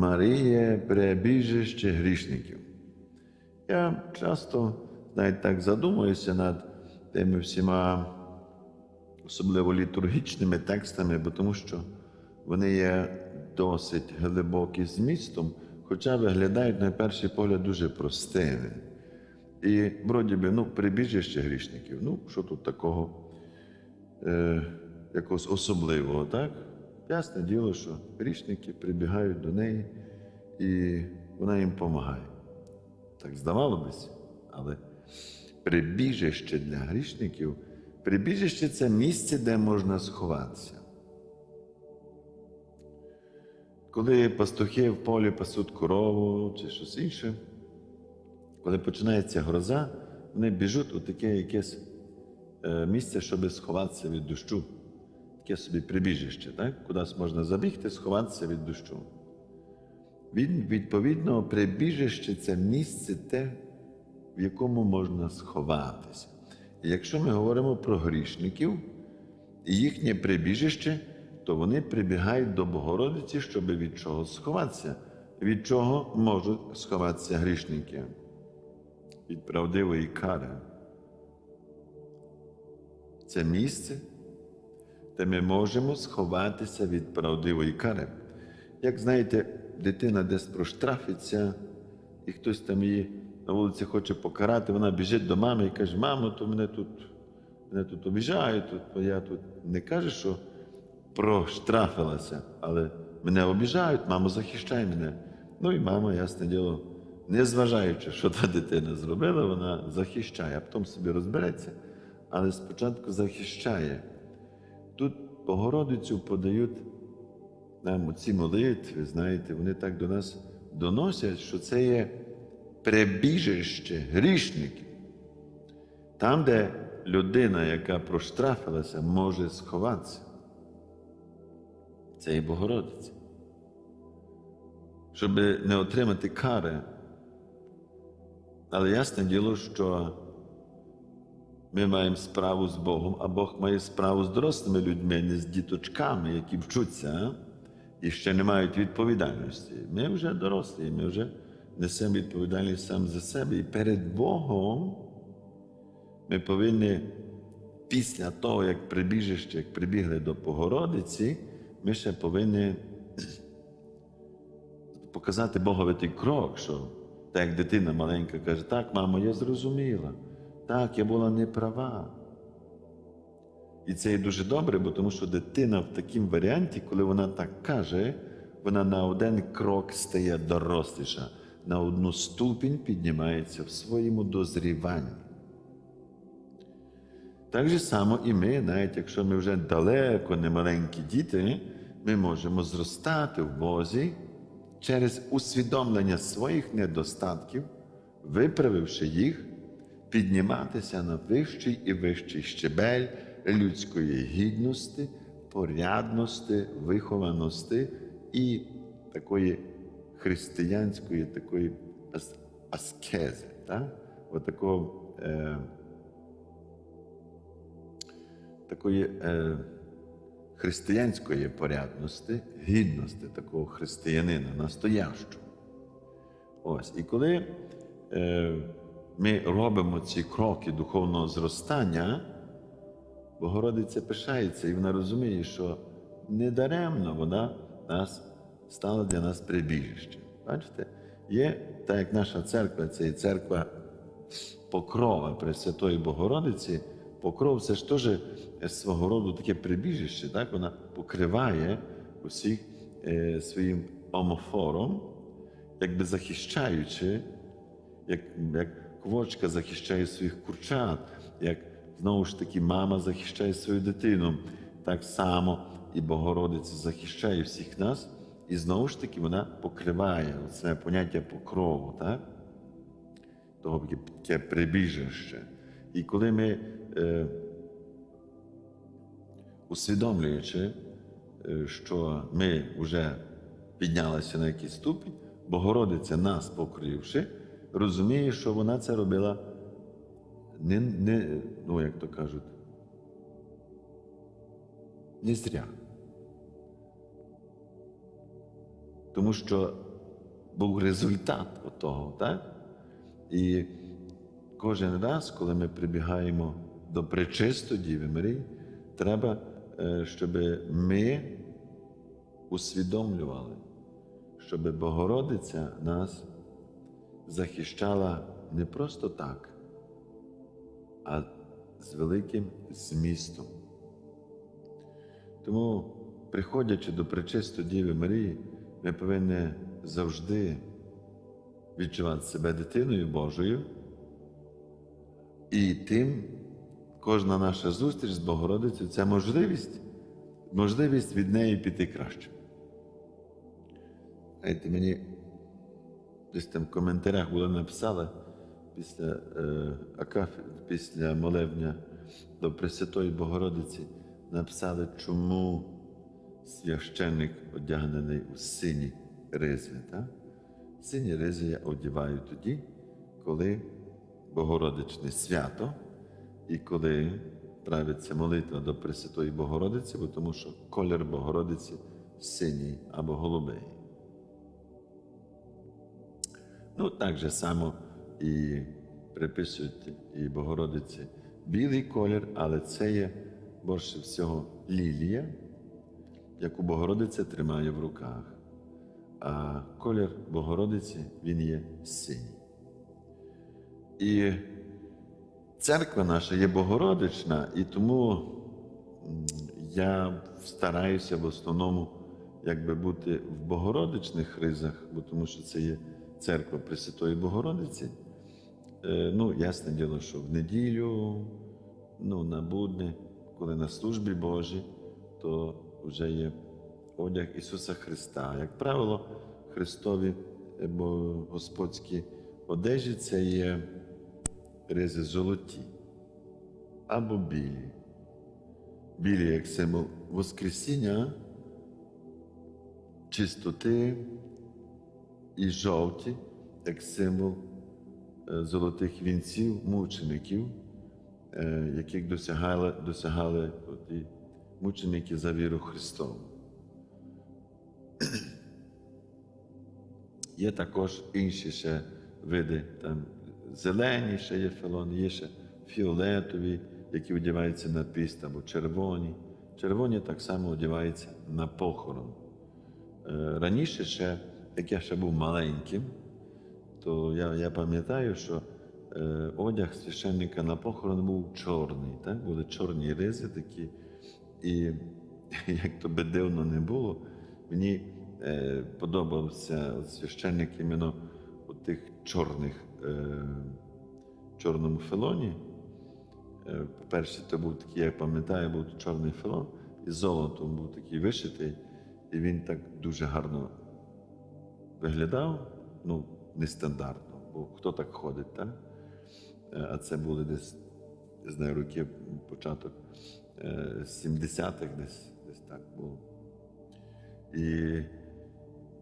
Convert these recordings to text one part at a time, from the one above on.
Марія прибіжище грішників. Я часто навіть так задумуюся над тими всіма, особливо літургічними текстами, бо тому що вони є досить глибокі змістом, хоча виглядають на перший погляд дуже простими. І вроді би, ну, прибіжище грішників. Ну, що тут такого е, якогось особливого, так? Ясне діло, що грішники прибігають до неї, і вона їм допомагає. Так здавало бись, але прибіжище для грішників, прибіжище це місце, де можна сховатися. Коли пастухи в полі пасуть корову чи щось інше, коли починається гроза, вони біжуть у таке якесь е, місце, щоб сховатися від дощу. Таке собі прибіжище, так? кудись можна забігти, сховатися від дощу. Він, відповідно, прибіжище це місце те, в якому можна сховатися. І якщо ми говоримо про грішників і їхнє прибіжище, то вони прибігають до Богородиці, щоб від чого сховатися. Від чого можуть сховатися грішники? Від правдивої кари. Це місце, де ми можемо сховатися від правдивої кари. Як знаєте, дитина десь проштрафиться, і хтось там її на вулиці хоче покарати, вона біжить до мами і каже: мамо, то мене тут мене тут обіжають, то я тут не каже, що проштрафилася, але мене обіжають, мамо, захищай мене. Ну і мама, ясне діло, не зважаючи, що та дитина зробила, вона захищає, а потім собі розбереться, але спочатку захищає. Богородицю подають нам ці молитви, знаєте, вони так до нас доносять, що це є прибіжище грішників. Там, де людина, яка проштрафилася, може сховатися. Це і Богородиця. Щоб не отримати кари. Але ясне діло, що ми маємо справу з Богом, а Бог має справу з дорослими людьми, не з діточками, які вчуться і ще не мають відповідальності. Ми вже дорослі, ми вже несемо відповідальність сам за себе. І перед Богом ми повинні після того, як прибіжище, як прибігли до Богородиці, ми ще повинні показати Богові той крок, що так як дитина маленька каже, так, мамо, я зрозуміла, так, я була неправа. І це є дуже добре, бо тому що дитина в такому варіанті, коли вона так каже, вона на один крок стає доросліша, на одну ступінь піднімається в своєму дозріванні. Так же само і ми, навіть якщо ми вже далеко не маленькі діти, ми можемо зростати в Бозі через усвідомлення своїх недостатків, виправивши їх, підніматися на вищий і вищий щебель людської гідності, порядності, вихованості і такої християнської такої ас- аскези, так? От такого, е, такої е, християнської порядності, гідності такого християнина настоящого. Ось. І коли е, ми робимо ці кроки духовного зростання, Богородиця пишається, і вона розуміє, що недаремно вона нас стала для нас прибіжищем. Бачите, є так як наша церква, це і церква Покрова Пресвятої Богородиці. Покров це ж теж свого роду таке прибіжище, так? вона покриває усіх е, своїм омофором, якби захищаючи, як, як квочка захищає своїх курчат, як знову ж таки мама захищає свою дитину. Так само і Богородиця захищає всіх нас, і знову ж таки вона покриває це поняття покрову, так? того таке прибіжище. І коли ми, е, усвідомлюючи, е, що ми вже піднялися на якийсь ступінь, Богородиця нас покривши, розуміє, що вона це робила не, не ну як то кажуть, не зря. Тому що був результат того, так? І кожен раз, коли ми прибігаємо до пречистої Діви Марії, треба, е, щоб ми усвідомлювали, щоб Богородиця нас захищала не просто так, а з великим змістом. Тому, приходячи до пречистої Діви Марії, ми повинні завжди відчувати себе дитиною Божою. І тим кожна наша зустріч з Богородицею це можливість, можливість від неї піти краще. Знаєте, мені десь там в коментарях було написали після е, акафі, після молебня до Пресвятої Богородиці, написали, чому священник одягнений у сині ризи. Так? Сині ризи я одягаю тоді, коли Богородичне свято і коли правиться молитва до Пресвятої Богородиці, бо тому що колір Богородиці синій або голубий. Ну, так же само і приписують і Богородиці білий колір, але це є більше всього лілія, яку Богородиця тримає в руках. А колір Богородиці він є синій. І церква наша є Богородична, і тому я стараюся в основному якби бути в Богородичних ризах, бо тому що це є церква Пресвятої Богородиці. Е, Ну, ясне діло, що в неділю, ну, на будни, коли на службі Божій, то вже є одяг Ісуса Христа. Як правило, Христові е, господські одежі це є ризи золоті або білі. Білі як символ Воскресіння, чистоти і жовті як символ е, золотих вінців мучеників, е, яких досягали, досягали оті мученики за віру Христову. Є також інші ще види, там зелені ще є фелони, є ще фіолетові, які одягаються на піст, або червоні. Червоні так само одягаються на похорон. Е, Раніше ще, як я ще був маленьким, то я, я пам'ятаю, що е, одяг священника на похорон був чорний. Так? Були чорні ризи такі. І як то би дивно не було, мені е, подобався священник іменно у тих чорних е, чорному фелоні. Е, По-перше, це був такий, я пам'ятаю, був чорний фелон, і золотом був такий вишитий, і він так дуже гарно виглядав, ну, нестандартно, бо хто так ходить, так? Е, А це були десь, не знаю, роки початок е, 70-х, десь, десь так було. І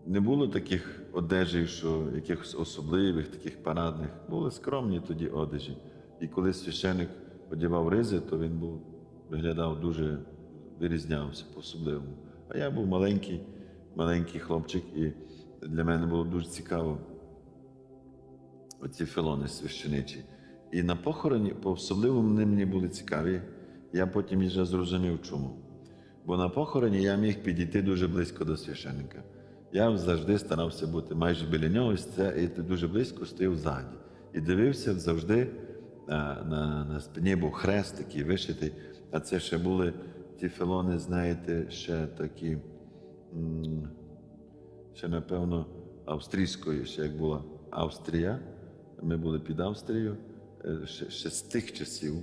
не було таких одежів, що якихось особливих, таких парадних. Були скромні тоді одежі. І коли священик одягав ризи, то він був, виглядав дуже вирізнявся по-особливому. А я був маленький, маленький хлопчик, і для мене було дуже цікаво оці філони священичі. І на похороні по-особливому вони мені були цікаві. Я потім вже зрозумів, чому. Бо на похороні я міг підійти дуже близько до священника. Я завжди старався бути майже біля нього, і дуже близько стояв ззаді. І дивився завжди на, на, на спині був хрест такий вишитий, а це ще були ті філони, знаєте, ще такі, ще, напевно, австрійської, ще як була Австрія. Ми були під Австрією, е, ще, ще з тих часів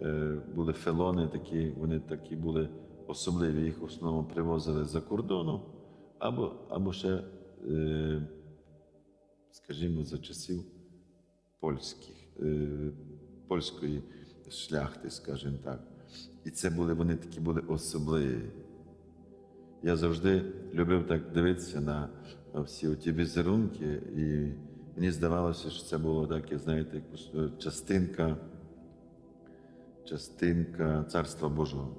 е, були фелони такі, вони такі були особливі, їх в основному привозили за кордону, або, або ще, е, скажімо, за часів польських, польської шляхти, скажімо так. І це були, вони такі були особливі. Я завжди любив так дивитися на, всі ті візерунки, і мені здавалося, що це було так, як, знаєте, е, частинка, частинка Царства Божого.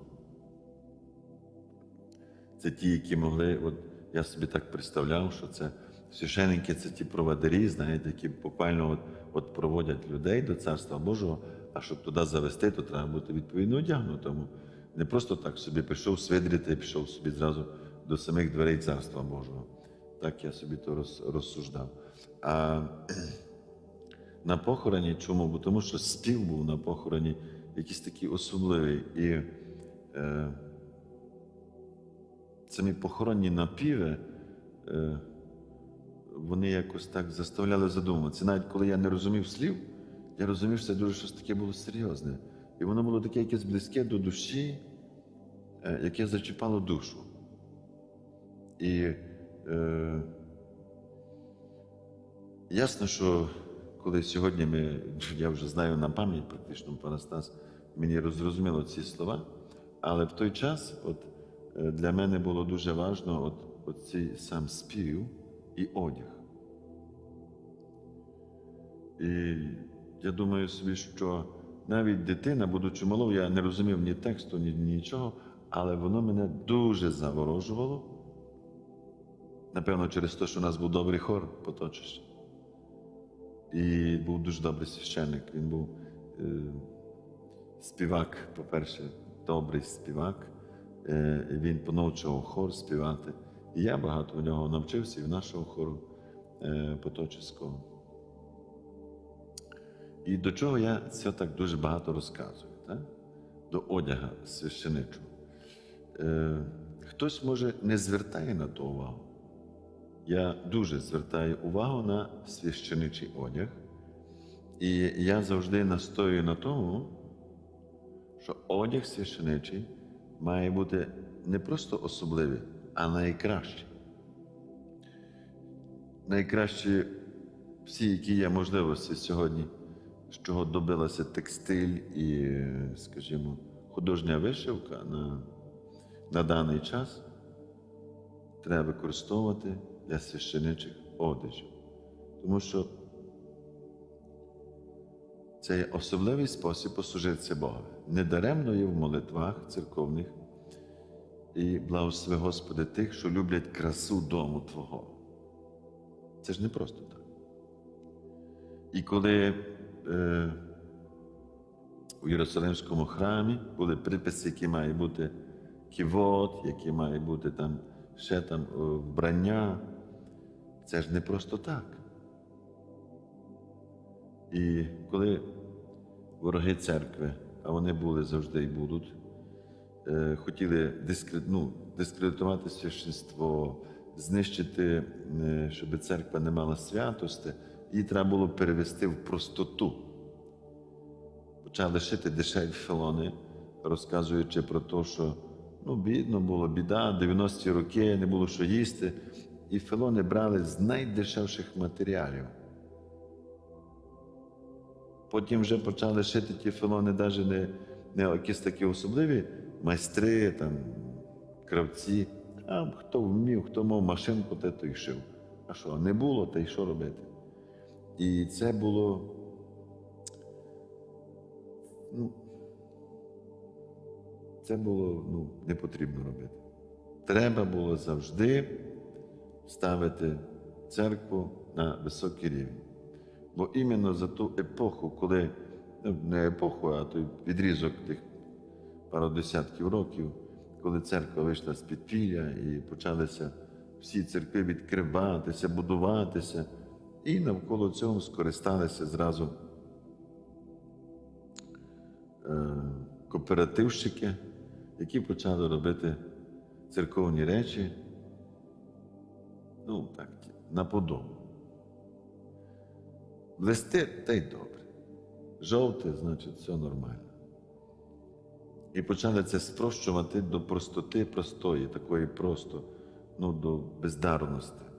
Це ті, які могли, от я собі так представляв, що це священники це ті проводарі, знаєте, які буквально от, от проводять людей до Царства Божого, а щоб туди завести, то треба бути відповідно одягнутому. Не просто так собі пішов і пішов собі зразу до самих дверей Царства Божого. Так я собі то роз, розсуждав. А на похороні чому? Бо тому що спів був на похороні якийсь такий особливий. І е, самі похоронні напіви, е, вони якось так заставляли задумуватися. Навіть коли я не розумів слів, я розумів, що це дуже щось таке було серйозне. І воно було таке якесь близьке до душі, е, яке зачіпало душу. І е, ясно, що коли сьогодні ми, я вже знаю на пам'ять практично Парастас, мені зрозуміло ці слова, але в той час от, е, для мене було дуже важливо от, от цей сам спів і одяг. І я думаю собі, що навіть дитина, будучи малою, я не розумів ні тексту, ні нічого, але воно мене дуже заворожувало. Напевно, через те, що у нас був добрий хор поточище. І був дуже добрий священник. Він був е, співак, по-перше, добрий співак. Е, він понавчував хор співати. І я багато в нього навчився і в нашого хору е, поточиського. І до чого я це так дуже багато розказую, так? до одяга священичого. Е, хтось, може, не звертає на то увагу. Я дуже звертаю увагу на священичий одяг. І я завжди настоюю на тому, що одяг священичий має бути не просто особливий, а найкращий. Найкращі всі, які є можливості сьогодні, з чого добилася текстиль і, скажімо, художня вишивка на, на даний час, треба використовувати для священичих одежів. Тому що це є особливий спосіб послужитися Богові. Недаремно є в молитвах церковних і благослови Господи тих, що люблять красу дому Твого. Це ж не просто так. І коли е, у Єрусалимському храмі були приписи, які мають бути ківот, які мають бути там ще там е, вбрання, це ж не просто так. І коли вороги церкви, а вони були завжди і будуть, е, хотіли дискред, ну, дискредитувати священство, знищити, щоб церква не мала святости, її треба було перевести в простоту. Почали шити дешеві філони, розказуючи про те, що ну, бідно було, біда, 90-ті роки не було що їсти. І філони брали з найдешевших матеріалів. Потім вже почали шити ті філони, навіть не, не якісь такі особливі майстри, там, кравці. А хто вмів, хто мав машинку, те той шив. А що, не було, та й що робити? І це було. Ну, це було ну, не потрібно робити. Треба було завжди ставити церкву на високий рівень. Бо іменно за ту епоху, коли, ну, не епоху, а той відрізок тих пару десятків років, коли церква вийшла з підпілля і почалися всі церкви відкриватися, будуватися, і навколо цього скористалися зразу е, кооперативщики, які почали робити церковні речі, ну так, на подобу. Блисти та й добре. Жовте, значить, все нормально. І почали це спрощувати до простоти простої, такої просто, ну, до бездарності.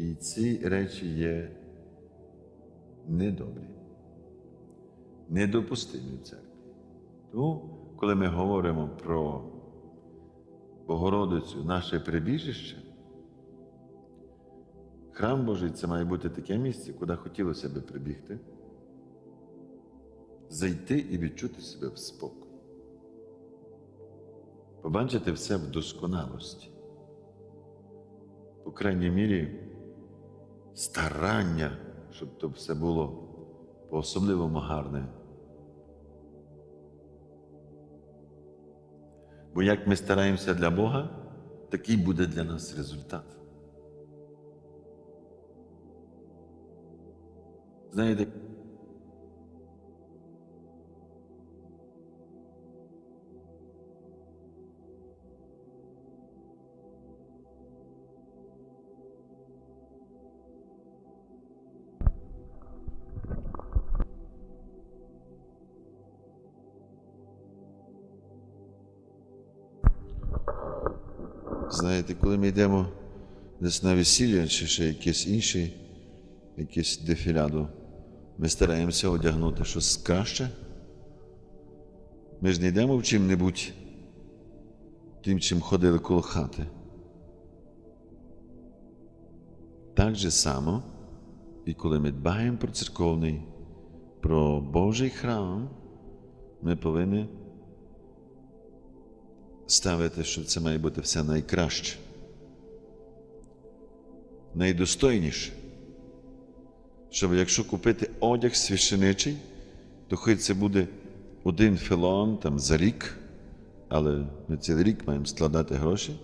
І ці речі є недобрі, недопустимі в церкві. Тому, коли ми говоримо про Богородицю, наше прибіжище, храм Божий це має бути таке місце, куди хотілося би прибігти, зайти і відчути себе в спокій. Побачити все в досконалості. по крайній мірі, старання, щоб то все було по-особливому гарне. Бо як ми стараємося для Бога, такий буде для нас результат. Знаєте, Знаєте, коли ми йдемо десь на весілля чи ще якесь інше, якесь дефіляду, ми стараємося одягнути щось краще. Ми ж не йдемо в чим-небудь тим, чим ходили коло хати. Так же само, і коли ми дбаємо про церковний, про Божий храм, ми повинні ставити, що це має бути все найкраще, найдостойніше. Щоб якщо купити одяг священичий, то хай це буде один філон там за рік, але ми цілий рік маємо складати гроші,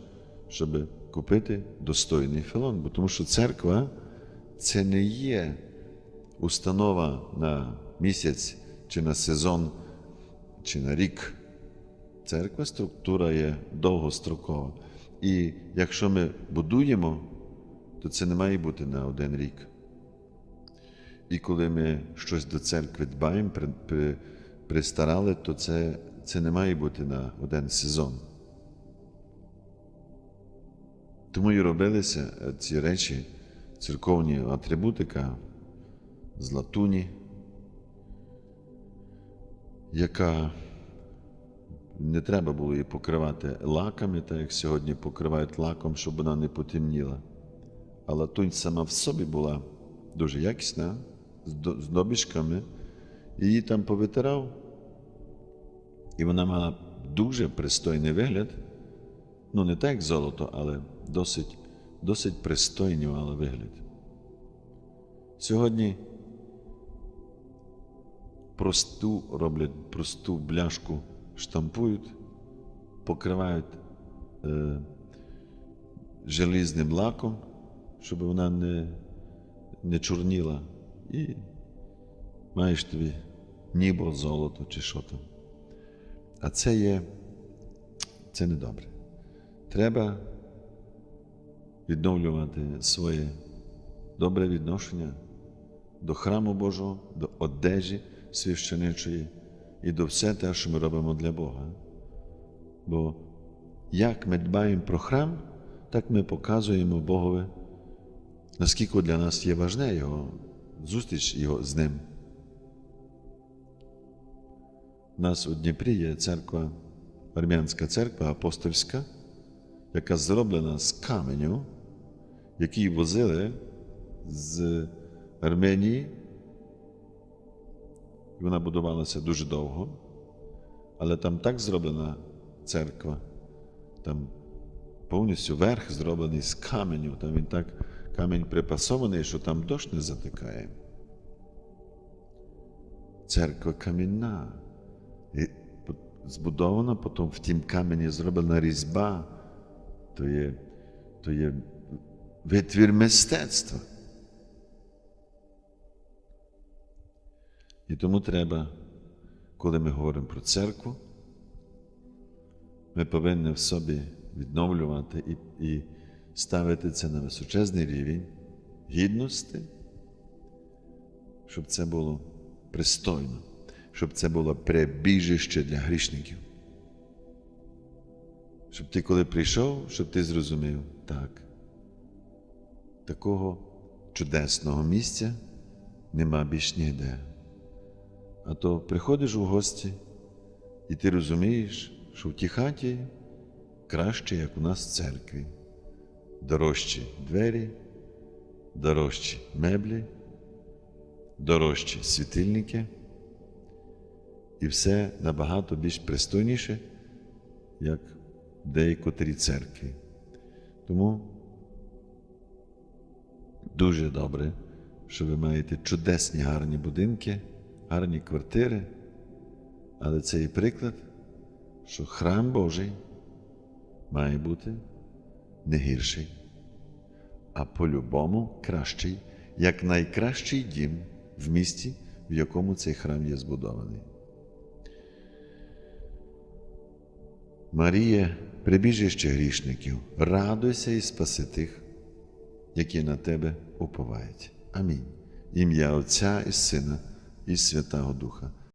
щоб купити достойний філон. Бо тому що церква це не є установа на місяць чи на сезон, чи на рік. Церква структура є довгострокова. І якщо ми будуємо, то це не має бути на один рік. І коли ми щось до церкви дбаємо, при, при, пристарали, то це, це не має бути на один сезон. Тому і робилися ці речі, церковні атрибутика з латуні, яка не треба було її покривати лаками, так як сьогодні покривають лаком, щоб вона не потемніла. А латунь сама в собі була дуже якісна, з добішками, її там повитирав, і вона мала дуже пристойний вигляд. Ну, не так як золото, але досить, досить пристойний мала вигляд. Сьогодні просту роблять просту бляшку штампують, покривають е, желізним лаком, щоб вона не не чорніла. І маєш тобі нібо, золото чи що там. А це є це недобре. Треба відновлювати своє добре відношення до храму Божого, до одежі священичої і до все те, що ми робимо для Бога. Бо як ми дбаємо про храм, так ми показуємо Богові, наскільки для нас є важне Його зустріч його з Ним. У нас у Дніпрі є церква, армянська церква апостольська, яка зроблена з каменю, який возили з Арменії і вона будувалася дуже довго, але там так зроблена церква, там повністю верх зроблений з каменю, там він так камінь припасований, що там дощ не затикає. Церква камінна. І збудована, потім в тім камені зроблена різьба, то є, то є витвір мистецтва. І тому треба, коли ми говоримо про церкву, ми повинні в собі відновлювати і, і ставити це на височезний рівень гідності, щоб це було пристойно, щоб це було прибіжище для грішників. Щоб ти, коли прийшов, щоб ти зрозумів, так, такого чудесного місця нема більш ніде. А то приходиш у гості, і ти розумієш, що в тій хаті краще, як у нас в церкві. Дорожчі двері, дорожчі меблі, дорожчі світильники. І все набагато більш пристойніше, як в деякотрій церкві. Тому дуже добре, що ви маєте чудесні гарні будинки, гарні квартири. Але це і приклад, що храм Божий має бути не гірший, а по-любому кращий, як найкращий дім в місті, в якому цей храм є збудований. Марія, прибіжище грішників, радуйся і спаси тих, які на тебе уповають. Амінь. Ім'я Отця і Сина і Святого Духа.